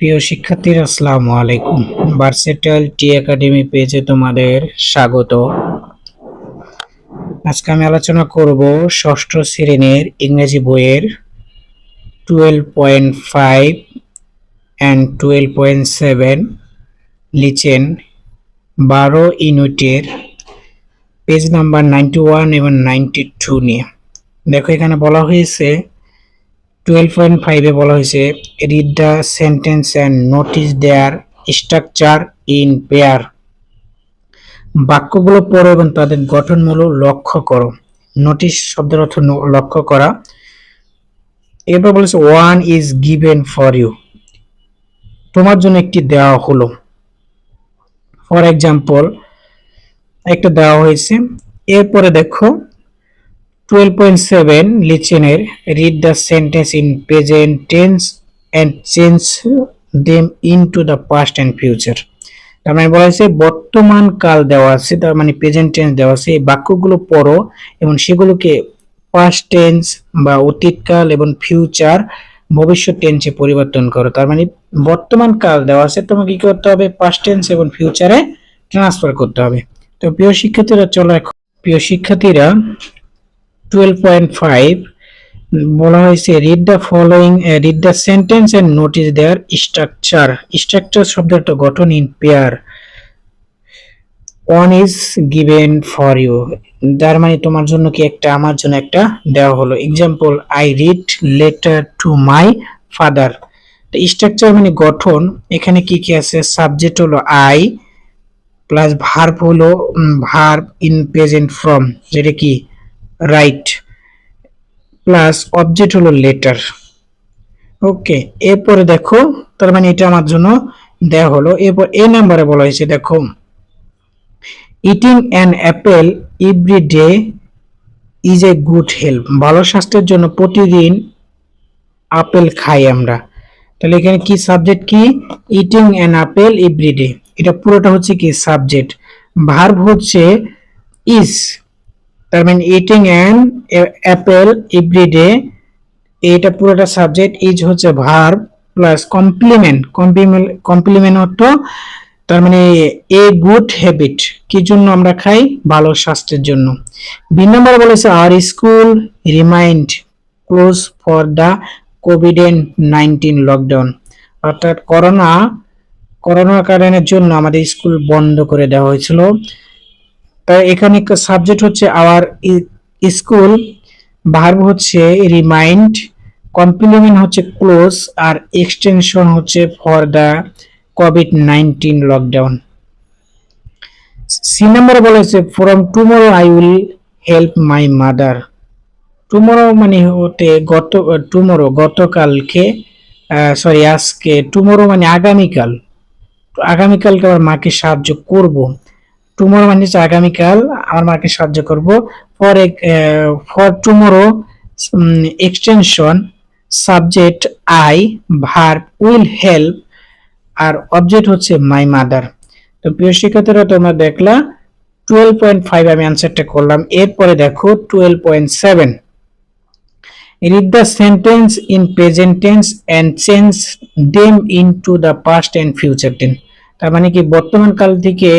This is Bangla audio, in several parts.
প্রিয় শিক্ষার্থীরা, আসসালামু আলাইকুম। ভার্সেটাল টি একাডেমি পেজে তোমাদের স্বাগত। আজকে আমি আলোচনা করব ষষ্ঠ শ্রেণির ইংরেজি বইয়ের twelve point five and twelve point seven lesson বারো ইউনিটের পেজ নাম্বার নাইনটি ওয়ান এবং নাইনটি টু নিয়ে। দেখো, এখানে বলা হয়েছে টুয়েলভ পয়েন্ট ফাইভে বলা হয়েছে read the sentence and notice their structure in pair বাক্যগুলো পড়ো এবং তাদের গঠনমূলক লক্ষ্য করো। নোটিস শব্দের অর্থ লক্ষ্য করা। এরপর বলেছে one is given for you তোমার জন্য একটি দেওয়া হলো। ফর এক্সাম্পল একটা দেওয়া হয়েছে। এরপরে দেখো twelve point seven লিচেনের read the sentence in present tense and change them into the past and future তার মানে বলা হয়েছে, বর্তমান কাল দেওয়া আছে, তার মানে প্রেজেন্ট টেন্স দেওয়া আছে, এই বাক্যগুলো পড়ো এবং সেগুলোকে পাস্ট টেন্স বা অতীতকাল এবং ফিউচার ভবিষ্যৎ টেন্সে পরিবর্তন করো। তার মানে বর্তমান কাল দেওয়া আছে, তোমাকে কি করতে হবে? পাস্ট টেন্স এবং ফিউচারে ট্রান্সফার করতে হবে। তো প্রিয় শিক্ষার্থীরা, চলো প্রিয় শিক্ষার্থীরা টুয়েলভ পয়েন্ট ফাইভ বলা হয়েছে read the following read the sentence and notice their structure structure শব্দের একটা গঠন in pair one is given for you তার মানে তোমার জন্য কি একটা, আমার জন্য একটা দেওয়া হলো। Example I read letter to my father structure মানে গঠন। এখানে কি কি আছে? সাবজেক্ট হলো আই প্লাস ভার্ব হলো ভার্ব ইন প্রেজেন্ট ফর্ম যেটা কি? রাইট প্লাস অবজেক্ট হলো লেটার ওকে এরপরে দেখো, তার মানে এটা আমার জন্য দেওয়া হলো। এরপর এ নাম্বারে বলা হয়েছে, দেখো eating an apple every day is a good help ভালো স্বাস্থ্যের জন্য প্রতিদিন আপেল খাই আমরা। তাহলে এখানে কি সাবজেক্ট কি? Eating an apple every day এটা পুরোটা হচ্ছে কি সাবজেক্ট ভার্ব হচ্ছে ইজ তার মানে ইটিং অ্যান অ্যাপেল এভরিডে এটা পুরোটা সাবজেক্ট ইজ হচ্ছে verb plus complement complement complement অর্থ তার মানে এ গুড হ্যাবিট কি জন্য আমরা খাই? ভালো স্বাস্থ্যের জন্য। বি নম্বর বলেছে our school remind close for the COVID nineteen lockdown অর্থাৎ করোনা করোনা কারণের জন্য আমাদের স্কুল বন্ধ করে দেওয়া হয়েছিল। এখানে সাবজেক্ট হচ্ছে আওয়ার স্কুল ভার্ব হচ্ছে রিমাইন্ড কমপ্লিমেন্ট হচ্ছে ক্লোজ আর এক্সটেনশন হচ্ছে for the COVID nineteen lockdown C number বলেছে from tomorrow I will help my mother tomorrow মানে হতে গত টুমোরো গতকালকে সরি আজকে টুমোরো মানে আগামীকাল। আগামীকালকে আমার মাকে সাহায্য করব। টুমোরো মানে হচ্ছে আগামীকাল আমার মাকে সাহায্য করব ফর এক for tomorrow extension subject I verb will help R object হচ্ছে মাই মাদার তো প্রিয় শিক্ষার্থীরা, তোমরা দেখলা টুয়েলভ পয়েন্ট ফাইভ আমি আনসারটা করলাম, এরপরে দেখো twelve point seven read the sentence in present tense and change them into the past and future tense. তার মানে কি, বর্তমান কাল থেকে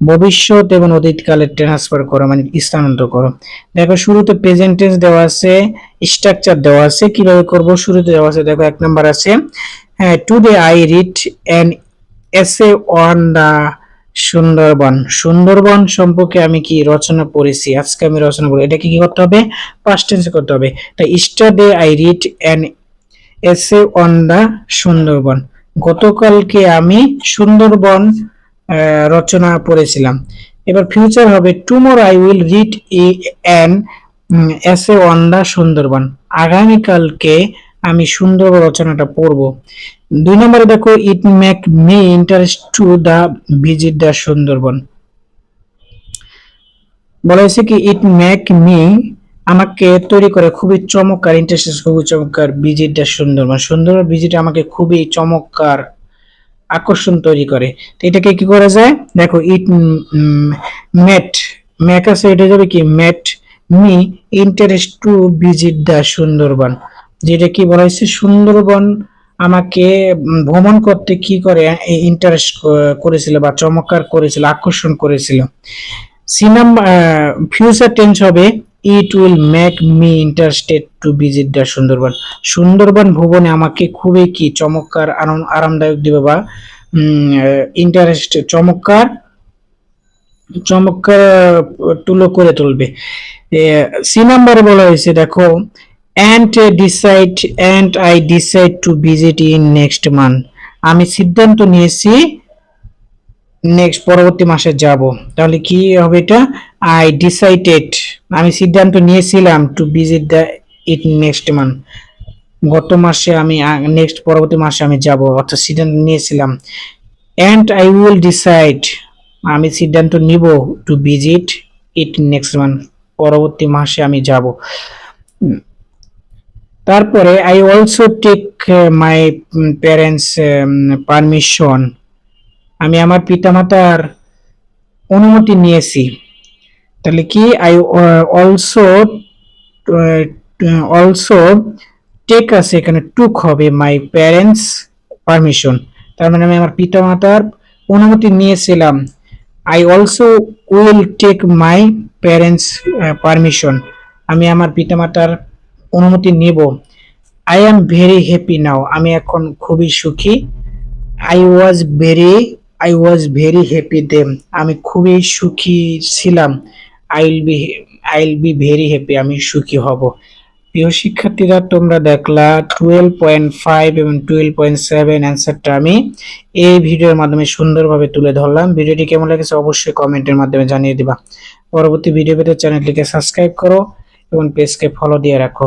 ভবিষ্যৎ এবং অতীত কালে ট্রান্সফার করো মানে স্থানান্তর করো। দেখো, শুরুতে প্রেজেন্ট টেন্স দেওয়া আছে স্ট্রাকচার দেওয়া আছে, কীভাবে করব? শুরুতে দেওয়া আছে, দেখো, এক নাম্বার আছে। হ্যাঁ today I read an essay on the Sundarban. Sundarban সম্পর্কে আমি কি রচনা পড়েছি? আজকে আমি রচনা পড়ি এটা কি করতে হবে? পাস্ট করতে হবে। তাই yesterday I read an essay on the Sundarban. গতকালকে আমি সুন্দরবন রচনা পড়েছিলাম এবার ফিউচার হবে tomorrow I will read an essay on the Sundarban আগামীকালকে আমি সুন্দরবন রচনাটা পড়ব। দুই নম্বরে দেখো it make me interest to the visit the Sundarban বলা হয়েছে কি ইট মেক মি আমাকে তৈরি করে খুবই চমৎকার ইন্টারেস্ট খুবই চমৎকার visit the Sundarban Sundarban visit আমাকে খুবই চমৎকার আকর্ষণ তৈরি করে। তো এটাকে কি করা যায়? দেখো ইট মেট মেক আছে, এটা যাবে কি? Made me interest to visit the Sundarban. যেটা কি বলা হয়েছে? সুন্দরবন আমাকে ভ্রমণ করতে কি করে? ইন্টারেস্ট করেছিল বা চমৎকার করেছিল, আকর্ষণ করেছিল। সি ফিউচার টেন্স হবে it will make me interested to visit the Sundarban Sundarban ভ্রমণে আমাকে খুবই কি চমৎকার আরামদায়ক দিবে বা ইন্টারেস্ট চমৎকার চমৎকার তুলো করে তুলবে সি নাম্বারে বলা হয়েছে দেখো and decide and I decide to visit in next month আমি সিদ্ধান্ত নিয়েছি নেক্সট পরবর্তী মাসে যাব। তাহলে কি হবে এটা? আই ডিসাইডেড আমি সিদ্ধান্ত নিয়েছিলাম to visit the it next month গত মাসে আমি নেক্সট পরবর্তী মাসে আমি যাব, অর্থাৎ সিদ্ধান্ত নিয়েছিলাম। অ্যান্ড আই উইল ডিসাইড আমি সিদ্ধান্ত নিব to visit it next month পরবর্তী মাসে আমি যাব। তারপরে I also take my parents permission আমি আমার পিতামাতার অনুমতি নিয়েছি। তাহলে কি? আই অলসো অলসো টেক আছে এখানে টুক হবে মাই প্যারেন্টস পারমিশন তার মানে আমি আমার পিতামাতার অনুমতি নিয়েছিলাম। I also will take my parents permission আমি আমার পিতামাতার অনুমতি নেব। I am very happy now আমি এখন খুবই সুখী। I was very I was very happy them আমি খুবই সুখী ছিলাম। I will be I will be very happy আমি সুখী হব। প্রিয় শিক্ষার্থীরা, তোমরা দেখলা টুয়েলভ পয়েন্ট ফাইভ এবং টুয়েলভ পয়েন্ট সেভেন অ্যান্সারটা আমি এই ভিডিওর মাধ্যমে সুন্দরভাবে তুলে ধরলাম। ভিডিওটি কেমন লেগেছে অবশ্যই কমেন্টের মাধ্যমে জানিয়ে দিবা। পরবর্তী ভিডিও পেতে চ্যানেলটিকে সাবস্ক্রাইব করো এবং পেজকে ফলো দিয়ে রাখো।